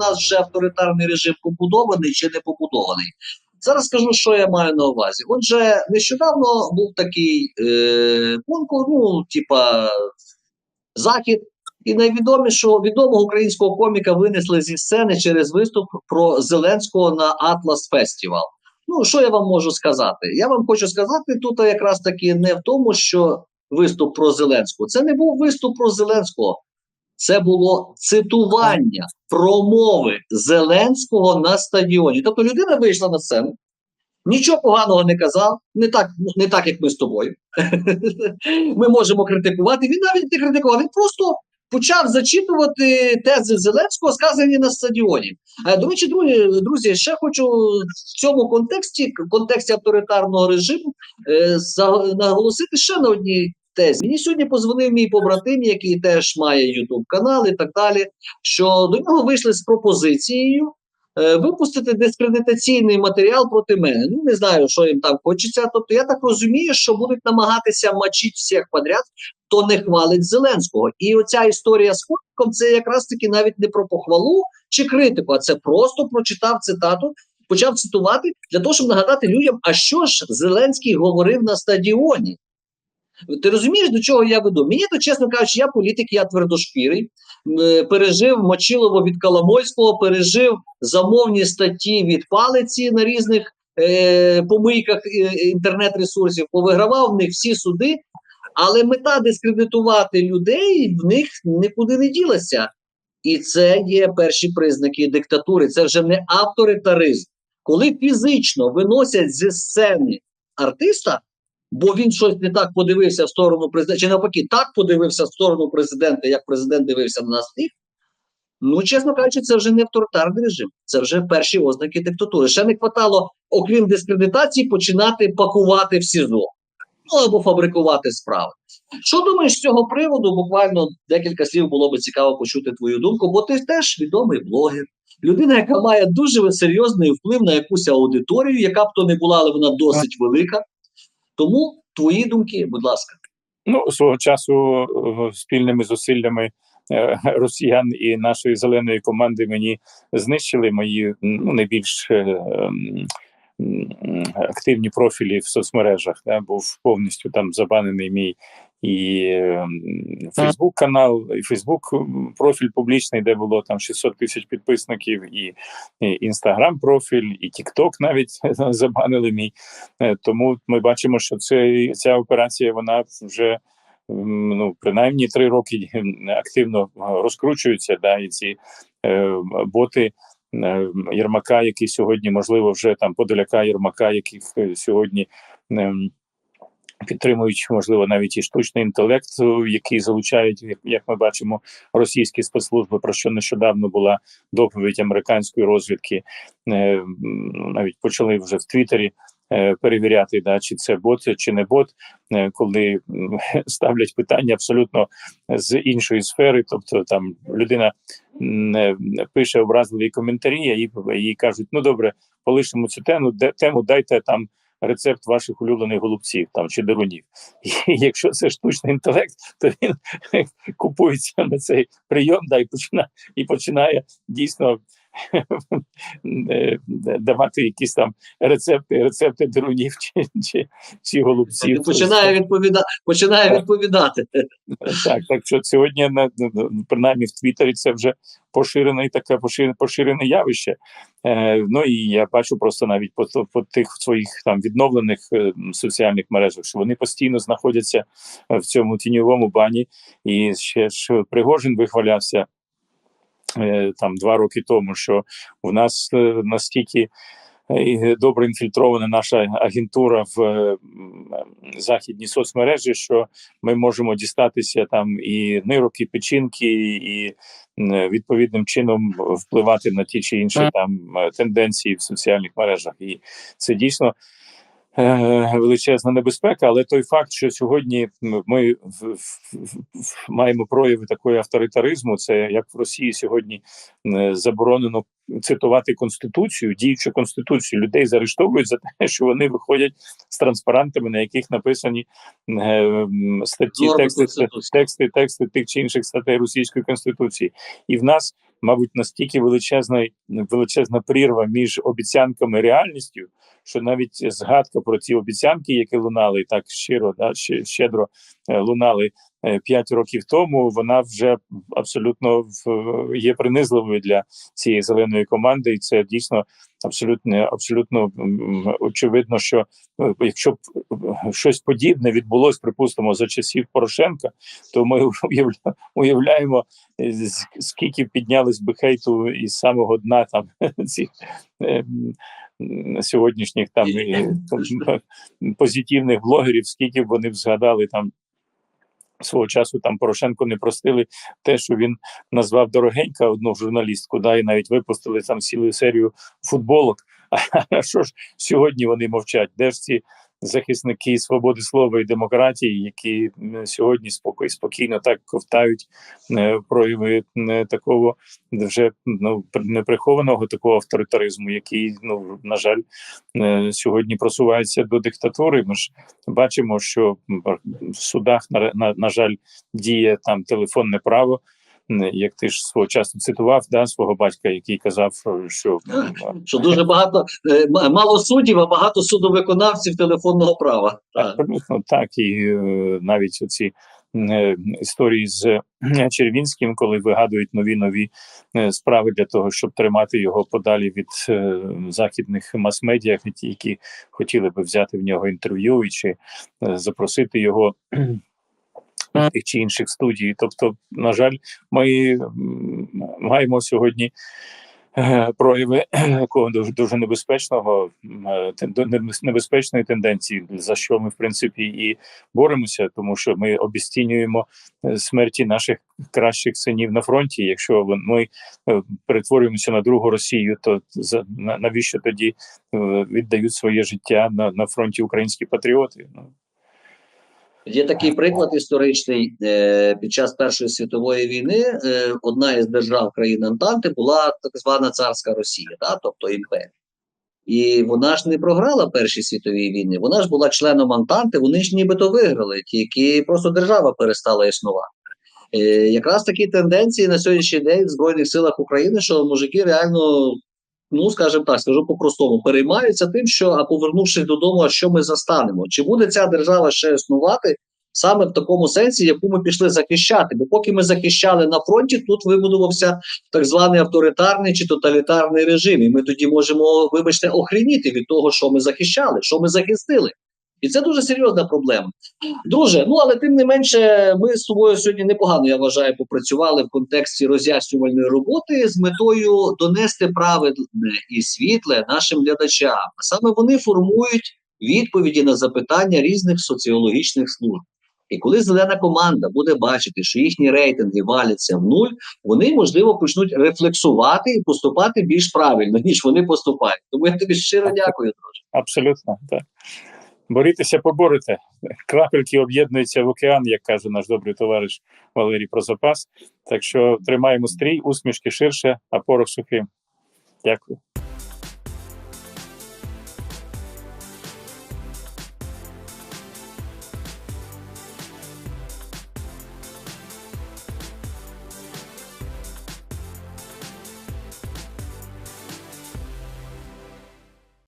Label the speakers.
Speaker 1: нас вже авторитарний режим побудований чи не побудований. Зараз скажу, що я маю на увазі. Отже, нещодавно був такий е, конкурс, ну, типа захід, і найвідомішого відомого українського коміка винесли зі сцени через виступ про Зеленського на Атлас Фестівал. Ну, що я вам можу сказати? Я вам хочу сказати тут якраз таки не в тому, що виступ про Зеленського. Це не був виступ про Зеленського. Це було цитування промови Зеленського на стадіоні. Тобто людина вийшла на сцену, нічого поганого не казав, не так, не так як ми з тобою. Ми можемо критикувати. Він навіть не критикував, він просто почав зачитувати тези Зеленського, сказані на стадіоні. А до речі, друзі, друзі, ще хочу в цьому контексті, в контексті авторитарного режиму, е, наголосити ще на одній тезі. Мені сьогодні позвонив мій побратим, який теж має Ютуб канал і так далі. Що до нього вийшли з пропозицією. е, Випустити дискредитаційний матеріал проти мене. Ну не знаю, що їм там хочеться. Тобто, я так розумію, що будуть намагатися мочити всіх подряд, хто не хвалить Зеленського. І оця історія з Фотком це якраз таки навіть не про похвалу чи критику, а це просто прочитав цитату, почав цитувати для того, щоб нагадати людям, а що ж Зеленський говорив на стадіоні. Ти розумієш, до чого я веду? Мені то, чесно кажучи, я політик, я твердошкірий, пережив Мочилово від Коломойського, пережив замовні статті від палиці на різних е, помийках е, інтернет-ресурсів, повигравав в них всі суди, але мета дискредитувати людей в них нікуди не ділася. І це є перші признаки диктатури. Це вже не авторитаризм. Коли фізично виносять зі сцени артиста, бо він щось не так подивився в сторону президента, чи навпаки, так подивився в сторону президента, як президент дивився на нас всіх. Ну, чесно кажучи, це вже не авторитарний режим, це вже перші ознаки диктатури. Ще не хватало, окрім дискредитації, починати пакувати в СІЗО ну або фабрикувати справи. Що думаєш з цього приводу? Буквально декілька слів було би цікаво почути твою думку, бо ти теж відомий блогер. Людина, яка має дуже серйозний вплив на якусь аудиторію, яка б то не була, але вона досить велика. Тому твої думки, будь ласка.
Speaker 2: Ну, свого часу е, спільними зусиллями е, росіян і нашої зеленої команди мені знищили мої ну, найбільш е, активні профілі в соцмережах. Да, був повністю там забанений мій і Фейсбук канал, і Фейсбук профіль публічний, де було там 600 тисяч підписників, і Інстаграм профіль, і Тікток навіть забанили мій. Е, Тому ми бачимо, що це ця операція вона вже ну принаймні три роки активно розкручується. Да, і ці е, боти. Е, Єрмака, який сьогодні, можливо, вже там подоляка Єрмака, яких е, сьогодні ем, підтримують, можливо, навіть і штучний інтелект, е, який залучають, як, ми бачимо, російські спецслужби, про що нещодавно була доповідь американської розвідки. Навіть почали вже в Твіттері перевіряти, да, чи це бот, чи не бот, е, коли ставлять питання абсолютно з іншої сфери. Тобто там людина е, пише образливі коментарі, а їй, кажуть: ну добре, полишимо цю тему, де тему дайте там. Рецепт ваших улюблених голубців там чи дерунів. І якщо це штучний інтелект, то він купується на цей прийом, да, і починає і починає дійсно е, давати якісь там рецепти, рецепти дерунів чи, чи, чи голубців.
Speaker 1: Він починає відповідати. Починає відповідати.
Speaker 2: Так, так що сьогодні на на- принаймні в Твіттері це вже поширене таке поширене, поширене явище. Е, ну і я бачу просто навіть по, по тих своїх там відновлених е, соціальних мережах, що вони постійно знаходяться е, в цьому тіньовому бані. І ще ж Пригожин вихвалявся е, там два роки тому, що у нас е, настільки. е, Добре інфільтрована наша агентура в е, м, західній соцмережі, що ми можемо дістатися там і нирок, і печінки, і відповідним чином впливати на ті чи інші там е, тенденції в соціальних мережах. І це дійсно е, величезна небезпека. Але той факт, що сьогодні ми маємо прояви такої авторитаризму, це як в Росії сьогодні е, заборонено цитувати конституцію, діючу конституцію, людей заарештовують за те, що вони виходять з транспарантами, на яких написані е, статті, тексти, тексти, тексти тих чи інших статей російської конституції, і в нас мабуть, настільки величезна, величезна прірва між обіцянками і реальністю, що навіть згадка про ці обіцянки, які лунали так щиро, да, щедро е, лунали е, п'ять років тому, вона вже абсолютно є принизливою для цієї зеленої команди, і це дійсно абсолютно абсолютно очевидно, що е, якщо б е, щось подібне відбулось, припустимо, за часів Порошенка, то ми уявляємо, скільки піднялись би хейту із самого дна там цих сьогоднішніх там позитивних блогерів, скільки б вони б згадали там. Свого часу там Порошенко не простили те, що він назвав дорогенька одну журналістку, да, і навіть випустили там цілу серію футболок. А що ж сьогодні вони мовчать? Де ж ці захисники свободи слова і демократії, які сьогодні спокій, спокійно так ковтають е, прояви такого вже ну неприхованого такого авторитаризму, який ну на жаль е, сьогодні просувається до диктатури. Ми ж бачимо, що в судах на, на, на жаль діє там телефонне право. Як ти ж свого часу цитував да, свого батька, який казав, що
Speaker 1: Що дуже багато е, мало суддів, а багато судовиконавців телефонного права. Так.
Speaker 2: Так, і е, навіть оці е, історії з е, Червінським, коли вигадують нові нові е, справи для того, щоб тримати його подалі від е, західних мас-медіа, які- хотіли би взяти в нього інтерв'ю і чи е, запросити його. В Тих чи інших студій, тобто, на жаль, ми маємо сьогодні е, прояви дуже, дуже небезпечного е, небезпечної тенденції, за що ми в принципі і боремося, тому що ми обіцінюємо е, смерті наших кращих синів на фронті. Якщо ми е, перетворюємося на другу Росію, то навіщо тоді е, віддають своє життя на, на фронті українські патріоти?
Speaker 1: Є такий приклад історичний е, під час Першої світової війни. Е, одна із держав країн Антанти була так звана царська Росія, да, тобто імперія. І вона ж не програла Першій світовій війни. Вона ж була членом Антанти. Вони ж нібито виграли, тільки просто держава перестала існувати. Е, якраз такі тенденції на сьогоднішній день в Збройних силах України, що мужики реально, ну скажімо так, скажу по-простому, переймаються тим, що а повернувшись додому, а що ми застанемо? Чи буде ця держава ще існувати саме в такому сенсі, яку ми пішли захищати? Бо поки ми захищали на фронті, тут вибудувався так званий авторитарний чи тоталітарний режим. І ми тоді можемо, вибачте, охреніти від того, що ми захищали, що ми захистили. І це дуже серйозна проблема. Друже, ну але тим не менше, ми з тобою сьогодні непогано, я вважаю, попрацювали в контексті роз'яснювальної роботи з метою донести праведне і світле нашим глядачам. А саме вони формують відповіді на запитання різних соціологічних служб. І коли зелена команда буде бачити, що їхні рейтинги валяться в нуль, вони можливо почнуть рефлексувати і поступати більш правильно, ніж вони поступають. Тому я тобі щиро дякую, друже.
Speaker 2: Абсолютно, так. Борітеся, поборете. Крапельки об'єднуються в океан, як каже наш добрий товариш Валерій Прозапас. Так що тримаємо стрій, усмішки ширше, а порох сухим. Дякую.